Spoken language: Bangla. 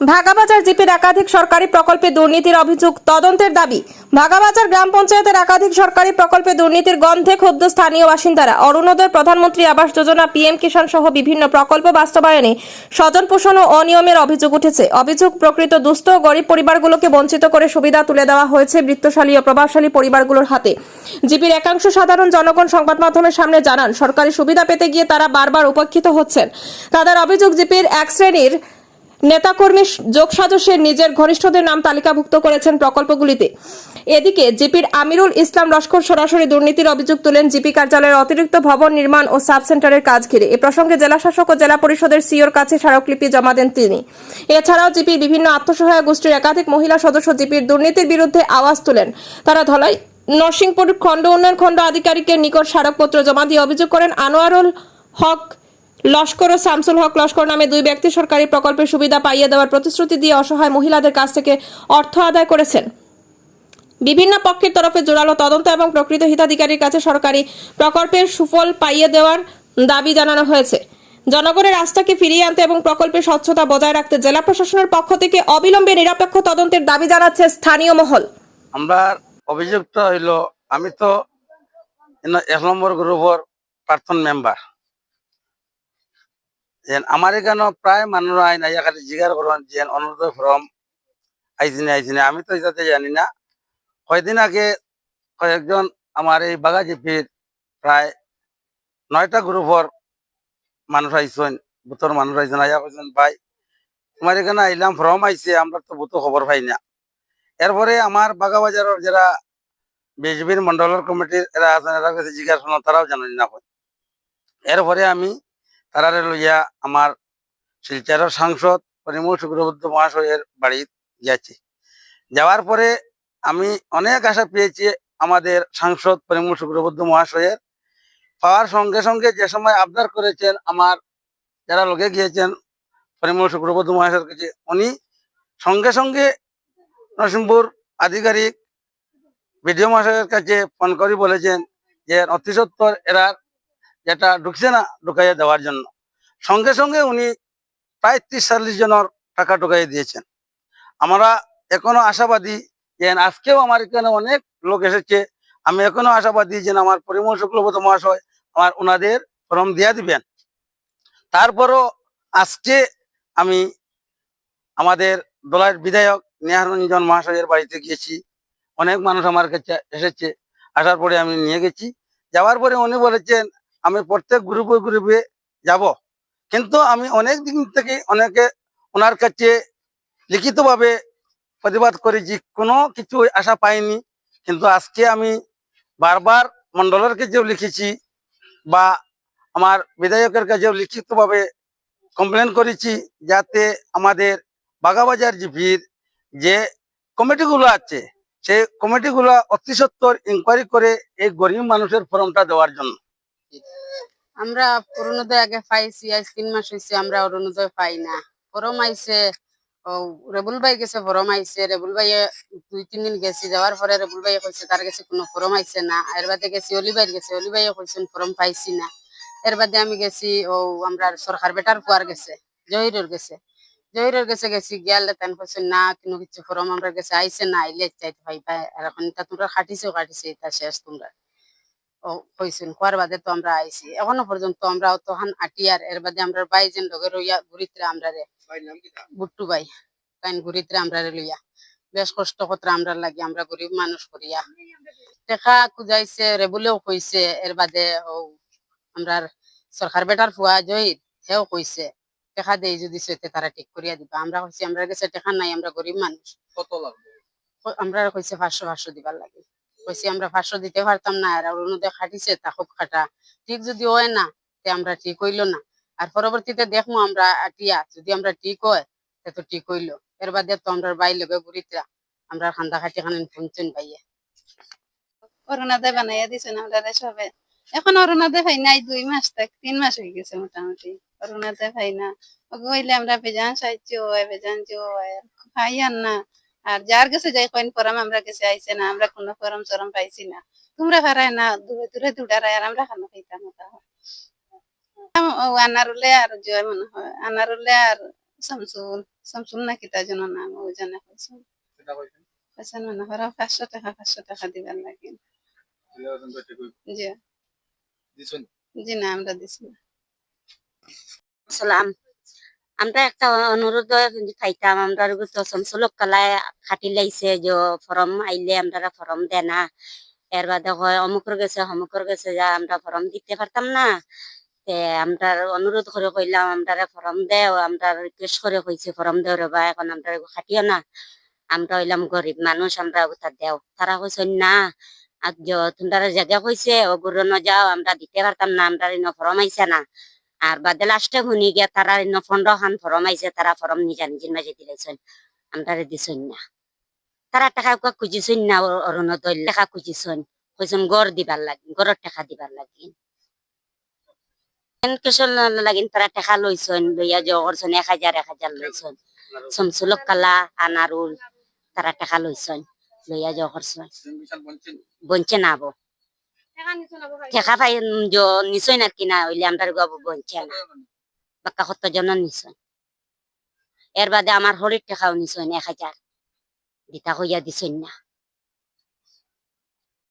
ভাগাবাজার জিপির একাধিক সরকারি প্রকল্পে দুর্নীতির অভিযোগ তদন্তের দাবি। ভাগাবাজার গ্রাম পঞ্চায়েতের একাধিক সরকারি প্রকল্পে দুর্নীতির গন্ধে ক্ষুব্ধ স্থানীয় বাসিন্দারা। অরুণোদয় প্রধানমন্ত্রী আবাস যোজনা, পিএম কিষাণ সহ বিভিন্ন প্রকল্প বাস্তবায়নে স্বজন পোষণ ও অনিয়মের অভিযোগ উঠেছে। অভিযোগ প্রকৃত দুস্থ ও গরিব পরিবারগুলোকে বঞ্চিত করে সুবিধা তুলে দেওয়া হয়েছে বৃত্তশালী ও প্রভাবশালী পরিবারগুলোর হাতে। জিপির একাংশ সাধারণ জনগণ সংবাদ মাধ্যমের সামনে জানান, সরকারি সুবিধা পেতে গিয়ে তারা বারবার উপেক্ষিত হচ্ছেন। তাদের অভিযোগ জিপির এক শ্রেণির নেতাকর্মী যোগসাজশের নিজের ঘনিষ্ঠদের নাম তালিকাভুক্ত করেছেন প্রকল্পগুলিতে। এদিকে জিপির আমিরুল ইসলাম লস্কর সরাসরি দুর্নীতির অভিযোগ তুলেন জিপি কার্যালয়ের অতিরিক্ত ভবন নির্মাণ ও সাব সেন্টারের কাজ ঘিরে। এ প্রসঙ্গে জেলাশাসক ও জেলা পরিষদের সিওর কাছে স্মারকলিপি জমা দেন তিনি। এছাড়াও জিপির বিভিন্ন আত্মসহায়ক গোষ্ঠীর একাধিক মহিলা সদস্য জিপির দুর্নীতির বিরুদ্ধে আওয়াজ তোলেন। তারা ধলাই নরসিংপুর খণ্ড উন্নয়ন খণ্ড আধিকারিকের নিকট স্মারকপত্র জমা দিয়ে অভিযোগ করেন, আনোয়ারুল হক লস্কর ও শামসুল হক লস্কর নামে দুই ব্যক্তি সরকারি প্রকল্পের সুবিধা পাইয়ে দেওয়ার প্রতিশ্রুতি দিয়ে অসহায় মহিলাদের কাছ থেকে অর্থ আদায় করেছেন। বিভিন্ন পক্ষের তরফে জোরালো তদন্ত এবং প্রকৃত হিতাধিকারীর কাছে সরকারি প্রকল্পের সুফল পাইয়ে দেওয়ার দাবি জানানো হয়েছে। জনগণের আস্থাকে ফিরিয়ে আনতে এবং প্রকল্পের স্বচ্ছতা বজায় রাখতে জেলা প্রশাসনের পক্ষ থেকে অবিলম্বে নিরপেক্ষ তদন্তের দাবি জানাচ্ছে স্থানীয় মহল। আমরা অভিযুক্ত হইল, আমি তো এক নম্বর গ্রুপর প্রার্থন মেম্বার যেন আমার এখানে প্রায় মানুষ আইন আইয়া খালি জিগার করেন যে অনুরোধ ফর্ম আইসিনে আইসিনে আমি তো যাতে জানি না। কয়দিন আগে কয়েকজন আমার এই বাগাজিপির প্রায় নয়টা গ্রুপর মানুষ আইসেন বুথর মানুষ আইসেন আইয়া কইছেন, ভাই, তোমার এখানে আইলাম, ফর্ম আইছে, আমরা তো বুথ খবর পাই না। এরপরে আমার বাগাবাজারের যারা বিজেপির মন্ডলের কমিটির এরা আছেন, এরা কাছে জিজ্ঞাসা তারাও জানেন না এরপরে আমি তারারে লইয়া আমার শিলচারের সাংসদ পরিমল শুক্রবদ্ধ মহাশয়ের বাড়ি গেছি যাওয়ার পরে আমি অনেক আশা পেয়েছি আমাদের সাংসদ পরিমল শুক্রবদ্ধ মহাশয়ের। পাওয়ার সঙ্গে সঙ্গে যে সময় আবদার করেছেন আমার যারা লোকে গিয়েছেন পরিমল শুক্রবদ্ধ মহাশয়ের কাছে, উনি সঙ্গে সঙ্গে নরসিংপুর আধিকারিক বিডিও মহাশয়ের কাছে ফোন করে বলেছেন যে অতি সত্তর এরা যেটা ঢুকছে না ঢুকাইয়া দেওয়ার জন্য। সঙ্গে সঙ্গে উনি প্রায় ত্রিশ চল্লিশ জনের টাকা ঢুকাইয়ে দিয়েছেন। আমরা এখনও আশাবাদী যে আজকেও আমার এখানে অনেক লোক এসেছে। আমি এখনও আশাবাদী যে আমার পরিমল শুক্লবত মহাশয় আমার ওনাদের ফর্ম দিয়া দিবেন। তারপরও আজকে আমি আমাদের দলের বিধায়ক নেহারঞ্জন মহাশয়ের বাড়িতে গিয়েছি। অনেক মানুষ আমার কাছে এসেছে। আসার পরে আমি নিয়ে গেছি। যাওয়ার পরে উনি বলেছেন আমি প্রত্যেক গ্রুপে গ্রুপে যাব। কিন্তু আমি অনেক দিন থেকে অনেকে ওনার কাছে লিখিতভাবে প্রতিবাদ করেছি কোনো কিছু আশা পাইনি। কিন্তু আজকে আমি বারবার মন্ডলের কাছেও লিখেছি বা আমার বিধায়কের কাছেও লিখিতভাবে কমপ্লেন করেছি যাতে আমাদের বাগাবাজার জিপির যে কমিটিগুলো আছে, সেই কমিটিগুলো অতি সত্তর ইনকোয়ারি করে এই গরিব মানুষের ফর্মটা দেওয়ার জন্য। আমরা অরুণোদয় আগে পাইছি, আজ তিন মাস হয়েছে আমরা অরুণোদয় পাই না। ফরম আইছে, ও রেবুল ভাই গেছে ফরম আইছে। রেবুল ভাই দুই, তিন দিন গেছি, যাওয়ার পরে রেবুল ভাই কইছে, তার কাছে কোনো ফরম আইছে না। এর বাদে গেছি অলি ভাই গেছে অলি ভাই কইছেন ফরম পাইছি না। এর বাদে আমি গেছি, ও আমরা সরকার বেটার ফুয়ার গেছে, জহিরের গেছে। জহিরের গেছে গেছি গেল তেন কইছেন, না, কোনো কিছু ফরম আমরা গেছে আইছে না, আইলে চাইতে পাইবা। আর এখন তোমরা খাটিছো, খাটিছে, এটা শেষ তোমরা। কইছেন কোয়ার বাদে তো আমরা আইছি। এখনও পর্যন্ত আমরা তখন আটিয়ার এর বাদে আমরা বাইজেন লগে রইয়া ঘুরিতে আমরা রে বুট্টু ভাই কাইন ঘুরিতে আমরা রে লইয়া। বেশ কষ্ট কতরা আমরা লাগি আমরা গরিব মানুষ করিয়া। টেকা খুঁজাইছে রেবুলেও কইছে এর বাদে ও আমরা সরকার বেটার ফুয়া জহির হেও কইছে টেকা দেই যদি সইতে তারা ঠিক করিয়া দিবা। আমরা কইছি আমরা কাছে টেকা নাই আমরা গরিব মানুষ। কত লাগবে? আমরা কইছে পাঁচশো পাঁচশো দিবার লাগে। কইছি, আমরা পাঁচশো দিতে পারতাম না আর অরুণোদয় খাটিছে, তা খুব খাটা। ঠিক যদি হয় না, তে আমরা ঠিক হইল না। আর পরবর্তীতে দেখব আমরা আটিয়া যদি আমরা ঠিক হয়, তে তো ঠিক হইল। এর বাদে তো আমরা বাই লগে ঘুরিতে আমরা খান্দা খাটি খানেন শুনছেন বাইয়ে অরুণাদয় বানাইয়া দিছেন আমরা সবে। এখন অরুণাদয় ভাই নাই দুই মাস থাক তিন মাস হয়ে গেছে মোটামুটি। অরুণাদয় ভাই না। ওকে আমরা বেজান সাহায্য হয়, বেজান হয় আর না। আর যার কাছে যাই কইন পরাম আমরা কাছে আইছে না আমরা কোনো ফরম সরম পাইছি না। তোমরা হারায় না দূরে দূরে দুডারায় আর আমরা খানো খাইতাম আনারুলে আর জয় মনে হয়। আনারুলে আর শামসুল শামসুল না কিতা জন নাম ও জানে কইছেন? কইছেন মনে করো পাঁচশো টাকা পাঁচশো টাকা দিবার লাগে। জি। না আমরা দিছি না। সালাম আমরা একটা অনুরোধ পাইতাম, আমরা সমসলক কালায় খাটি লাইছে, যে ফরম আইলে আমরা ফরম দে না। এর বাদে হয় অমুকর গেছে অমুকর গেছে, যা আমরা ফরম দিতে পারতাম না। আমরা অনুরোধ করে কইলাম আমরা ফরম দেও আমরা রিকোয়েস্ট করে কইছি ফরম দেও রে বা এখন আমরা খাটিও না। আমরা হইলাম গরিব মানুষ আমরা ওটা দেও। তারা কইছে না আর তোমরা জায়গা কইছে ওগুলো যাও আমরা দিতে পারতাম না আমরা ফরম আইছে না। আর বাদে লাস্টে শুনি গিয়া তারা পনেরো খান ফরম আইছে, তারা ফরম নিজা নিজের মাঝে দিলাইছেন আমরা দিছেন না। তারা টাকা কুয়া খুঁজিছেন না অরুণোদয় লেখা খুঁজিছেন। কইছেন গড় দিবার লাগি গড়ের টাকা দিবার লাগি। কেসল লাগিন তারা টাকা লইছেন লইয়া যে করছেন এক হাজার এক হাজার লইছেন শমসুলক কালা আনারুল তারা টাকা লইছেন লইয়া বঞ্চিত বঞ্চে না আবো। ঠেকা পাই নিশ্চয় কি কিনা হইলে আমরা গব বঞ্চে না বাক্কা সত্য জন নিশ্চয় এর বাদে আমার হরির ঠেকাও নিশ্চয় এক হাজার দিতা হইয়া দিছেন না